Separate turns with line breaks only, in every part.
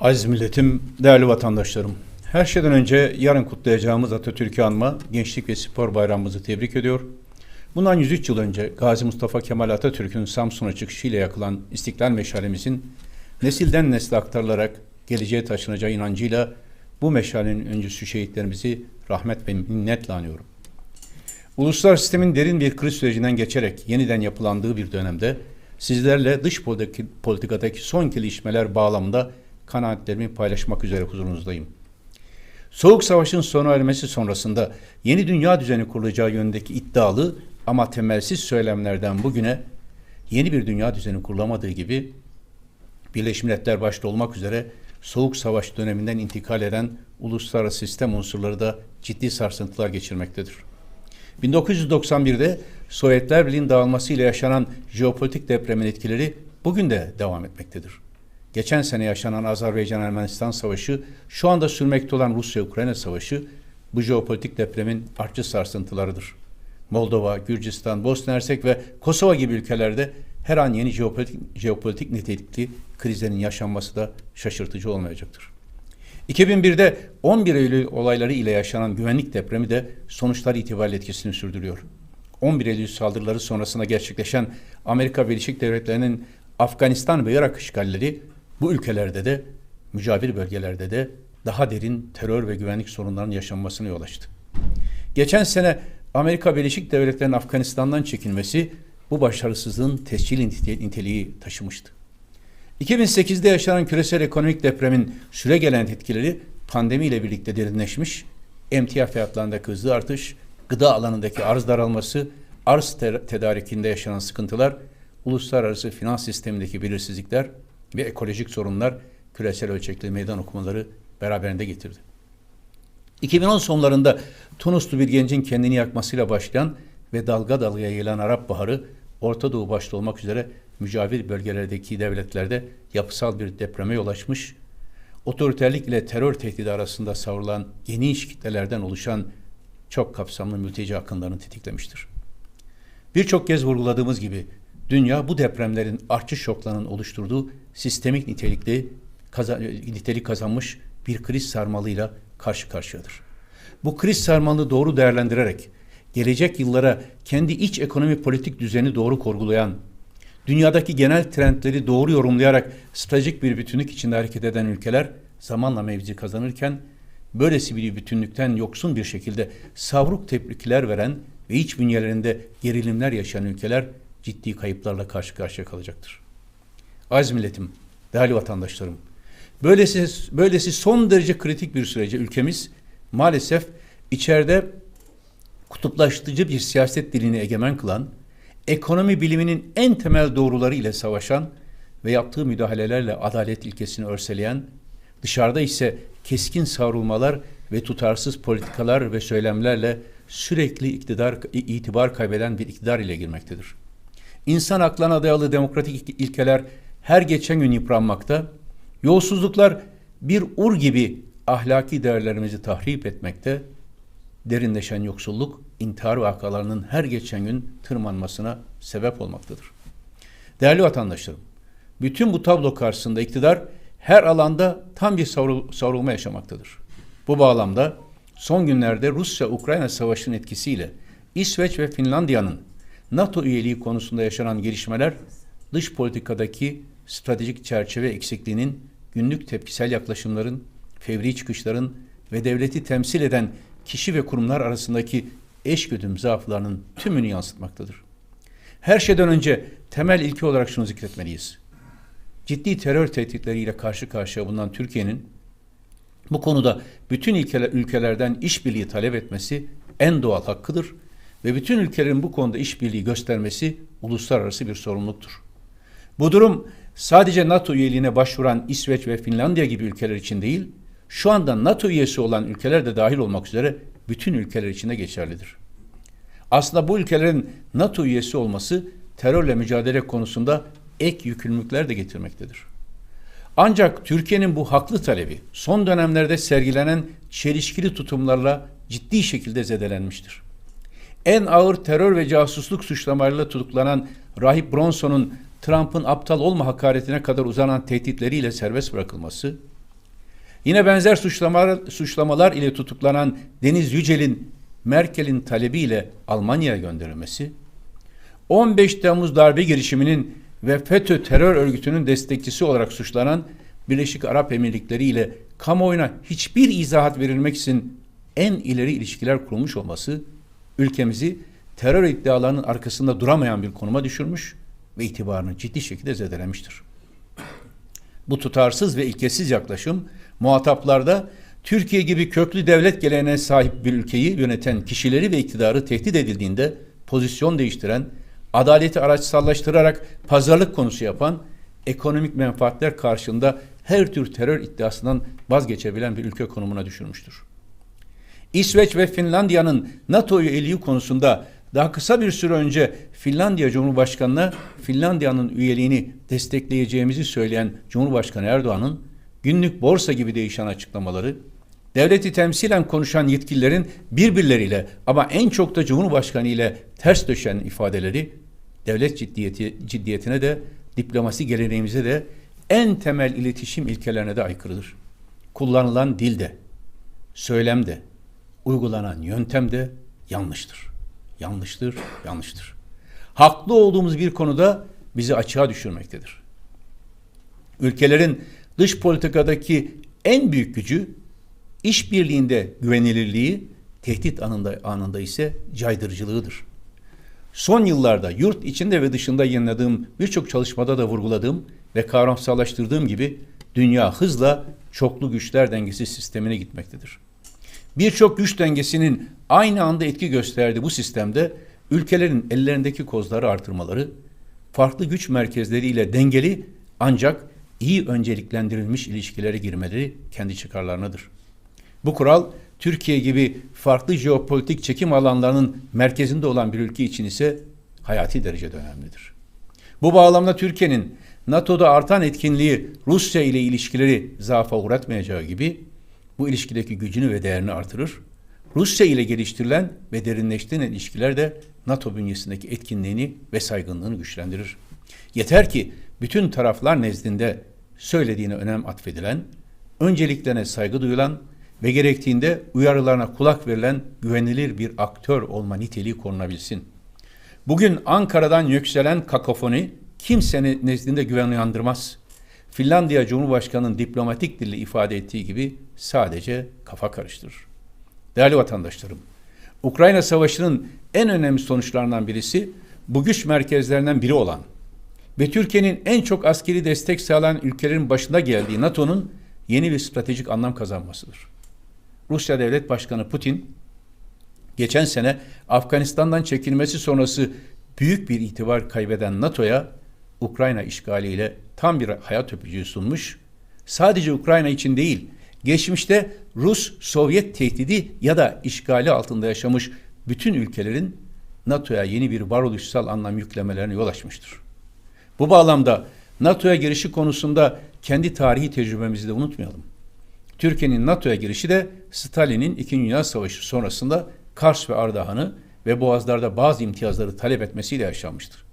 Aziz milletim, değerli vatandaşlarım. Her şeyden önce yarın kutlayacağımız Atatürk'ü anma Gençlik ve Spor Bayramımızı tebrik ediyor. Bundan 103 yıl önce Gazi Mustafa Kemal Atatürk'ün Samsun'a çıkışıyla yakılan İstiklal Meşalemizin nesilden nesle aktarılarak geleceğe taşınacağı inancıyla bu meşalenin öncüsü şehitlerimizi rahmet ve minnetle anıyorum. Uluslararası sistemin derin bir kriz sürecinden geçerek yeniden yapılandığı bir dönemde sizlerle dış politik- politikadaki son gelişmeler bağlamında kanaatlerimi paylaşmak üzere huzurunuzdayım. Soğuk Savaş'ın sona ermesi sonrasında yeni dünya düzeni kurulacağı yönündeki iddialı ama temelsiz söylemlerden bugüne yeni bir dünya düzeni kurulamadığı gibi Birleşmiş Milletler başta olmak üzere Soğuk Savaş döneminden intikal eden uluslararası sistem unsurları da ciddi sarsıntılar geçirmektedir. 1991'de Sovyetler Birliği'nin dağılmasıyla yaşanan jeopolitik depremin etkileri bugün de devam etmektedir. Geçen sene yaşanan Azerbaycan-Ermenistan savaşı, şu anda sürmekte olan Rusya-Ukrayna savaşı bu jeopolitik depremin artçı sarsıntılarıdır. Moldova, Gürcistan, Bosna Hersek ve Kosova gibi ülkelerde her an yeni jeopolitik, jeopolitik nitelikli krizlerin yaşanması da şaşırtıcı olmayacaktır. 2001'de 11 Eylül olayları ile yaşanan güvenlik depremi de sonuçlar itibariyle etkisini sürdürüyor. 11 Eylül saldırıları sonrasında gerçekleşen Amerika Birleşik Devletleri'nin Afganistan ve Irak işgalleri bu ülkelerde de mücavir bölgelerde de daha derin terör ve güvenlik sorunlarının yaşanmasına yol açtı. Geçen sene Amerika Birleşik Devletleri'nin Afganistan'dan çekilmesi bu başarısızlığın tescil nite- niteliği taşımıştı. 2008'de yaşanan küresel ekonomik depremin süre gelen etkileri pandemiyle birlikte derinleşmiş, emtia fiyatlarındaki hızlı artış, gıda alanındaki arz daralması, arz te- tedarikinde yaşanan sıkıntılar, uluslararası finans sistemindeki belirsizlikler ve ekolojik sorunlar küresel ölçekli meydan okumaları beraberinde getirdi. 2010 sonlarında Tunuslu bir gencin kendini yakmasıyla başlayan ve dalga dalga yayılan Arap Baharı, Orta Doğu başta olmak üzere mücavir bölgelerdeki devletlerde yapısal bir depreme yol açmış, otoriterlik ile terör tehdidi arasında savrulan geniş kitlelerden oluşan çok kapsamlı mülteci akınlarını tetiklemiştir. Birçok kez vurguladığımız gibi dünya bu depremlerin artçı şoklarının oluşturduğu sistemik nitelikli kaza- nitelik kazanmış bir kriz sarmalıyla karşı karşıyadır. Bu kriz sarmalını doğru değerlendirerek gelecek yıllara kendi iç ekonomi politik düzeni doğru kurgulayan, dünyadaki genel trendleri doğru yorumlayarak stratejik bir bütünlük içinde hareket eden ülkeler zamanla mevzi kazanırken böylesi bir bütünlükten yoksun bir şekilde savruk tepkiler veren ve iç bünyelerinde gerilimler yaşayan ülkeler ciddi kayıplarla karşı karşıya kalacaktır. Aziz milletim, değerli vatandaşlarım, böylesi, böylesi son derece kritik bir sürece ülkemiz maalesef içeride kutuplaştırıcı bir siyaset dilini egemen kılan, ekonomi biliminin en temel doğruları ile savaşan ve yaptığı müdahalelerle adalet ilkesini örseleyen, dışarıda ise keskin savrulmalar ve tutarsız politikalar ve söylemlerle sürekli iktidar itibar kaybeden bir iktidar ile girmektedir. İnsan aklına dayalı demokratik ilkeler her geçen gün yıpranmakta, yolsuzluklar bir ur gibi ahlaki değerlerimizi tahrip etmekte, derinleşen yoksulluk intihar vakalarının her geçen gün tırmanmasına sebep olmaktadır. Değerli vatandaşlarım, bütün bu tablo karşısında iktidar her alanda tam bir savrul- savrulma yaşamaktadır. Bu bağlamda son günlerde Rusya-Ukrayna savaşının etkisiyle İsveç ve Finlandiya'nın NATO üyeliği konusunda yaşanan gelişmeler dış politikadaki stratejik çerçeve eksikliğinin günlük tepkisel yaklaşımların, fevri çıkışların ve devleti temsil eden kişi ve kurumlar arasındaki eşgüdüm zaaflarının tümünü yansıtmaktadır. Her şeyden önce temel ilke olarak şunu zikretmeliyiz. Ciddi terör tehditleriyle karşı karşıya bulunan Türkiye'nin bu konuda bütün ülkeler, ülkelerden işbirliği talep etmesi en doğal hakkıdır ve bütün ülkelerin bu konuda işbirliği göstermesi uluslararası bir sorumluluktur. Bu durum sadece NATO üyeliğine başvuran İsveç ve Finlandiya gibi ülkeler için değil, şu anda NATO üyesi olan ülkeler de dahil olmak üzere bütün ülkeler için de geçerlidir. Aslında bu ülkelerin NATO üyesi olması terörle mücadele konusunda ek yükümlülükler de getirmektedir. Ancak Türkiye'nin bu haklı talebi son dönemlerde sergilenen çelişkili tutumlarla ciddi şekilde zedelenmiştir. En ağır terör ve casusluk suçlamalarıyla tutuklanan Rahip Bronson'un Trump'ın aptal olma hakaretine kadar uzanan tehditleriyle serbest bırakılması, Yine benzer suçlamalar, suçlamalar ile tutuklanan Deniz Yücel'in Merkel'in talebiyle Almanya'ya gönderilmesi, 15 Temmuz darbe girişiminin ve FETÖ terör örgütünün destekçisi olarak suçlanan Birleşik Arap Emirlikleri ile kamuoyuna hiçbir izahat verilmeksizin en ileri ilişkiler kurulmuş olması ülkemizi terör iddialarının arkasında duramayan bir konuma düşürmüş ve itibarını ciddi şekilde zedelemiştir. Bu tutarsız ve ilkesiz yaklaşım muhataplarda Türkiye gibi köklü devlet geleneğine sahip bir ülkeyi yöneten kişileri ve iktidarı tehdit edildiğinde pozisyon değiştiren, adaleti araçsallaştırarak pazarlık konusu yapan, ekonomik menfaatler karşında her tür terör iddiasından vazgeçebilen bir ülke konumuna düşürmüştür. İsveç ve Finlandiya'nın NATO üyeliği konusunda daha kısa bir süre önce Finlandiya Cumhurbaşkanı'na Finlandiya'nın üyeliğini destekleyeceğimizi söyleyen Cumhurbaşkanı Erdoğan'ın günlük borsa gibi değişen açıklamaları, devleti temsilen konuşan yetkililerin birbirleriyle ama en çok da Cumhurbaşkanı ile ters düşen ifadeleri devlet ciddiyeti, ciddiyetine de diplomasi geleneğimize de en temel iletişim ilkelerine de aykırıdır. Kullanılan dilde, söylemde, uygulanan yöntem de yanlıştır. Yanlıştır, yanlıştır. Haklı olduğumuz bir konuda bizi açığa düşürmektedir. Ülkelerin dış politikadaki en büyük gücü işbirliğinde güvenilirliği, tehdit anında, anında ise caydırıcılığıdır. Son yıllarda yurt içinde ve dışında yayınladığım birçok çalışmada da vurguladığım ve kavramsallaştırdığım gibi dünya hızla çoklu güçler dengesi sistemine gitmektedir. Birçok güç dengesinin aynı anda etki gösterdiği bu sistemde ülkelerin ellerindeki kozları artırmaları, farklı güç merkezleriyle dengeli ancak iyi önceliklendirilmiş ilişkilere girmeleri kendi çıkarlarınadır. Bu kural Türkiye gibi farklı jeopolitik çekim alanlarının merkezinde olan bir ülke için ise hayati derecede önemlidir. Bu bağlamda Türkiye'nin NATO'da artan etkinliği Rusya ile ilişkileri zaafa uğratmayacağı gibi bu ilişkideki gücünü ve değerini artırır. Rusya ile geliştirilen ve derinleştirilen ilişkiler de NATO bünyesindeki etkinliğini ve saygınlığını güçlendirir. Yeter ki bütün taraflar nezdinde söylediğine önem atfedilen, önceliklerine saygı duyulan ve gerektiğinde uyarılarına kulak verilen güvenilir bir aktör olma niteliği korunabilsin. Bugün Ankara'dan yükselen kakofoni kimsenin nezdinde güven uyandırmaz. Finlandiya Cumhurbaşkanı'nın diplomatik dille ifade ettiği gibi sadece kafa karıştırır. Değerli vatandaşlarım, Ukrayna Savaşı'nın en önemli sonuçlarından birisi bu güç merkezlerinden biri olan ve Türkiye'nin en çok askeri destek sağlayan ülkelerin başında geldiği NATO'nun yeni bir stratejik anlam kazanmasıdır. Rusya Devlet Başkanı Putin geçen sene Afganistan'dan çekilmesi sonrası büyük bir itibar kaybeden NATO'ya Ukrayna işgaliyle tam bir hayat öpücüğü sunmuş. Sadece Ukrayna için değil, geçmişte Rus-Sovyet tehdidi ya da işgali altında yaşamış bütün ülkelerin NATO'ya yeni bir varoluşsal anlam yüklemelerine yol açmıştır. Bu bağlamda NATO'ya girişi konusunda kendi tarihi tecrübemizi de unutmayalım. Türkiye'nin NATO'ya girişi de Stalin'in İkinci Dünya Savaşı sonrasında Kars ve Ardahan'ı ve Boğazlar'da bazı imtiyazları talep etmesiyle yaşanmıştır.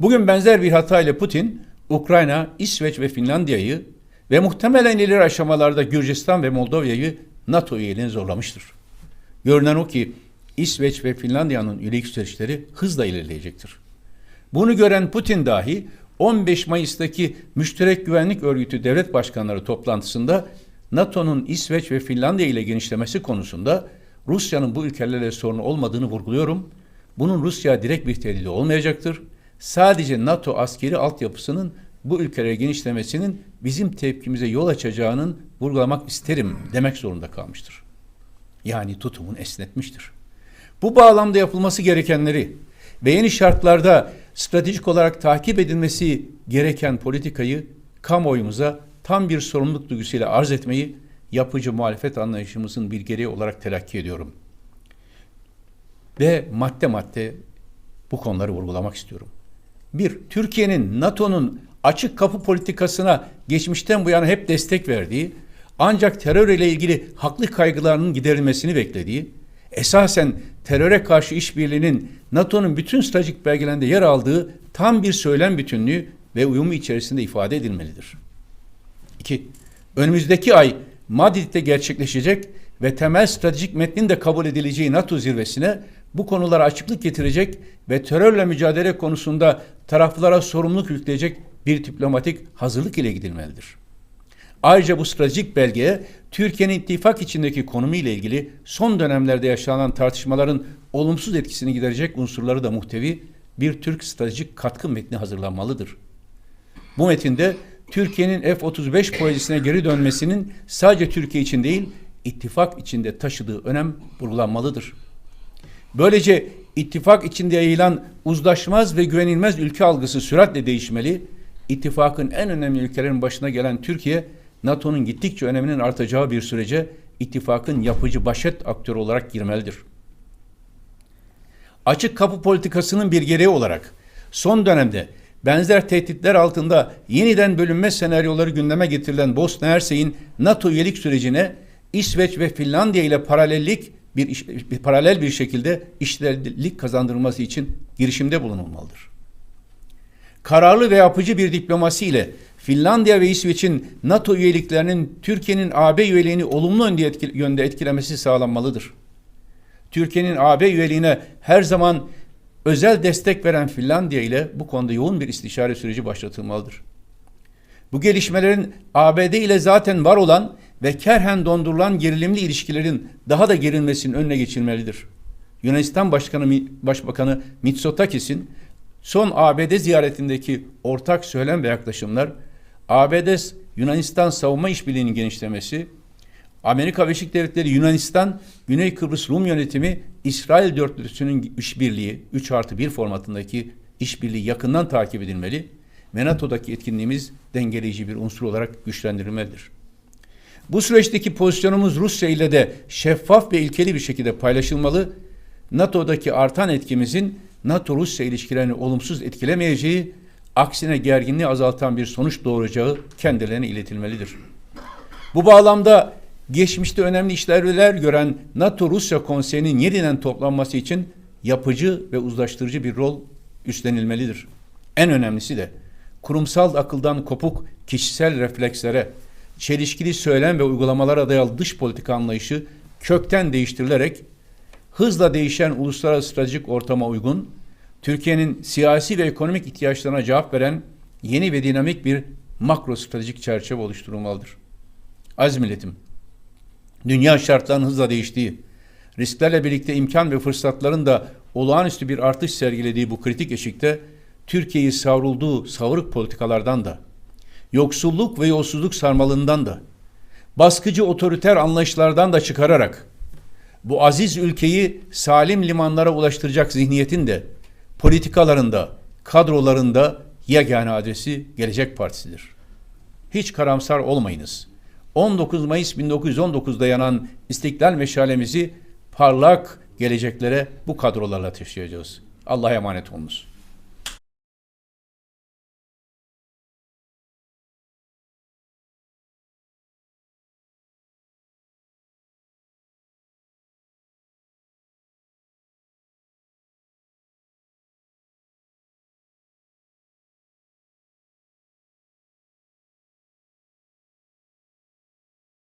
Bugün benzer bir hata ile Putin, Ukrayna, İsveç ve Finlandiya'yı ve muhtemelen ileri aşamalarda Gürcistan ve Moldova'yı NATO üyeliğine zorlamıştır. Görünen o ki İsveç ve Finlandiya'nın üyelik süreçleri hızla ilerleyecektir. Bunu gören Putin dahi 15 Mayıs'taki Müşterek Güvenlik Örgütü devlet başkanları toplantısında NATO'nun İsveç ve Finlandiya ile genişlemesi konusunda Rusya'nın bu ülkelerle sorunu olmadığını vurguluyorum. Bunun Rusya direkt bir tehdidi olmayacaktır. Sadece NATO askeri altyapısının bu ülkelere genişlemesinin bizim tepkimize yol açacağının vurgulamak isterim demek zorunda kalmıştır. Yani tutumun esnetmiştir. Bu bağlamda yapılması gerekenleri ve yeni şartlarda stratejik olarak takip edilmesi gereken politikayı kamuoyumuza tam bir sorumluluk duygusuyla arz etmeyi yapıcı muhalefet anlayışımızın bir gereği olarak telakki ediyorum. Ve madde madde bu konuları vurgulamak istiyorum. Bir, Türkiye'nin NATO'nun açık kapı politikasına geçmişten bu yana hep destek verdiği, ancak terör ile ilgili haklı kaygılarının giderilmesini beklediği, esasen teröre karşı işbirliğinin NATO'nun bütün stratejik belgelerinde yer aldığı tam bir söylem bütünlüğü ve uyumu içerisinde ifade edilmelidir. 2. Önümüzdeki ay Madrid'de gerçekleşecek ve temel stratejik metnin de kabul edileceği NATO zirvesine bu konulara açıklık getirecek ve terörle mücadele konusunda taraflara sorumluluk yükleyecek bir diplomatik hazırlık ile gidilmelidir. Ayrıca bu stratejik belgeye Türkiye'nin ittifak içindeki konumu ile ilgili son dönemlerde yaşanan tartışmaların olumsuz etkisini giderecek unsurları da muhtevi bir Türk stratejik katkı metni hazırlanmalıdır. Bu metinde Türkiye'nin F-35 projesine geri dönmesinin sadece Türkiye için değil, ittifak içinde taşıdığı önem vurgulanmalıdır. Böylece ittifak içinde yayılan uzlaşmaz ve güvenilmez ülke algısı süratle değişmeli, ittifakın en önemli ülkelerin başına gelen Türkiye, NATO'nun gittikçe öneminin artacağı bir sürece ittifakın yapıcı başet aktörü olarak girmelidir. Açık kapı politikasının bir gereği olarak son dönemde benzer tehditler altında yeniden bölünme senaryoları gündeme getirilen Bosna Hersek'in NATO üyelik sürecine İsveç ve Finlandiya ile paralellik bir, bir paralel bir şekilde işlerlik kazandırılması için girişimde bulunulmalıdır. Kararlı ve yapıcı bir diplomasi ile Finlandiya ve İsveç'in NATO üyeliklerinin Türkiye'nin AB üyeliğini olumlu yönde etkilemesi sağlanmalıdır. Türkiye'nin AB üyeliğine her zaman özel destek veren Finlandiya ile bu konuda yoğun bir istişare süreci başlatılmalıdır. Bu gelişmelerin ABD ile zaten var olan ve kerhen dondurulan gerilimli ilişkilerin daha da gerilmesinin önüne geçilmelidir. Yunanistan Başkanı Başbakanı Mitsotakis'in son ABD ziyaretindeki ortak söylem ve yaklaşımlar ABD Yunanistan savunma işbirliğinin genişlemesi, Amerika Birleşik Devletleri Yunanistan, Güney Kıbrıs Rum yönetimi, İsrail dörtlüsünün işbirliği 3 artı 1 formatındaki işbirliği yakından takip edilmeli NATO'daki etkinliğimiz dengeleyici bir unsur olarak güçlendirilmelidir. Bu süreçteki pozisyonumuz Rusya ile de şeffaf ve ilkeli bir şekilde paylaşılmalı. NATO'daki artan etkimizin NATO-Rusya ilişkilerini olumsuz etkilemeyeceği, aksine gerginliği azaltan bir sonuç doğuracağı kendilerine iletilmelidir. Bu bağlamda geçmişte önemli işlevler gören NATO-Rusya Konseyi'nin yeniden toplanması için yapıcı ve uzlaştırıcı bir rol üstlenilmelidir. En önemlisi de kurumsal akıldan kopuk kişisel reflekslere, çelişkili söylem ve uygulamalara dayalı dış politika anlayışı kökten değiştirilerek hızla değişen uluslararası stratejik ortama uygun, Türkiye'nin siyasi ve ekonomik ihtiyaçlarına cevap veren yeni ve dinamik bir makro stratejik çerçeve oluşturulmalıdır. Aziz milletim, dünya şartlarının hızla değiştiği, risklerle birlikte imkan ve fırsatların da olağanüstü bir artış sergilediği bu kritik eşikte Türkiye'yi savrulduğu savruk politikalardan da, yoksulluk ve yolsuzluk sarmalından da, baskıcı otoriter anlayışlardan da çıkararak bu aziz ülkeyi salim limanlara ulaştıracak zihniyetin de politikalarında, kadrolarında yegane adresi Gelecek Partisi'dir. Hiç karamsar olmayınız. 19 Mayıs 1919'da yanan İstiklal meşalemizi parlak geleceklere bu kadrolarla taşıyacağız. Allah'a emanet olunuz.